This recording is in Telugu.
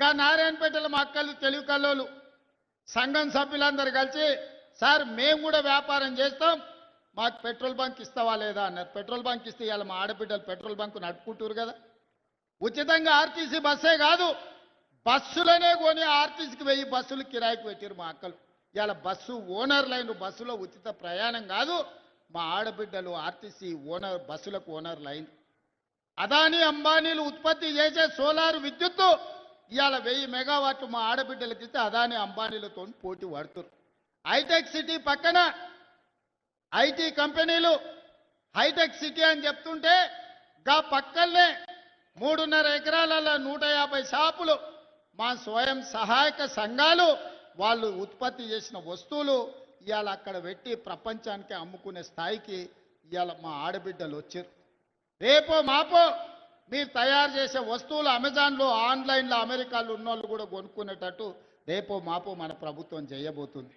గా నారాయణపేటలో మా అక్కలు తెలుగు కల్లోలు సంఘం సభ్యులందరూ కలిసి సార్ మేము కూడా వ్యాపారం చేస్తాం. మాకు పెట్రోల్ బంక్ ఇస్తావా లేదా? అన్నారు. పెట్రోల్ బంక్ ఇస్తే ఇవాళ మా ఆడబిడ్డలు పెట్రోల్ బంక్ నడుపుకుంటారు కదా. ఉచితంగా ఆర్టీసీ బస్సే కాదు బస్సులనే కొని ఆర్టీసీకి వెయ్యి బస్సులు కిరాయికి పెట్టారు మా అక్కలు. ఇవాళ బస్సు ఓనర్ లైన్ బస్సులో ఉచిత ప్రయాణం కాదు మా ఆడబిడ్డలు ఆర్టీసీ ఓనర్ బస్సులకు ఓనర్ లైన్. అదానీ అంబానీలు ఉత్పత్తి చేసే సోలార్ విద్యుత్తు ఇవాళ వెయ్యి మెగావాట్ మా ఆడబిడ్డలకి ఇస్తే అదాని అంబానీలతో పోటీ పడుతున్నారు హైటెక్ సిటీ పక్కన ఐటీ కంపెనీలు హైటెక్ సిటీ అని చెప్తుంటే గా పక్కనే మూడున్నర ఎకరాలలో నూట యాభై షాపులు మా స్వయం సహాయక సంఘాలు వాళ్ళు ఉత్పత్తి చేసిన వస్తువులు ఇవాళ అక్కడ పెట్టి ప్రపంచానికి అమ్ముకునే స్థాయికి ఇవాళ మా ఆడబిడ్డలు వచ్చారు. రేపో మాపో మీరు తయారు చేసే వస్తువులు అమెజాన్లో ఆన్లైన్లో అమెరికాలో ఉన్నోళ్ళు కూడా కొనుక్కునేటట్టు రేపో మాపో మన ప్రభుత్వం చేయబోతుంది.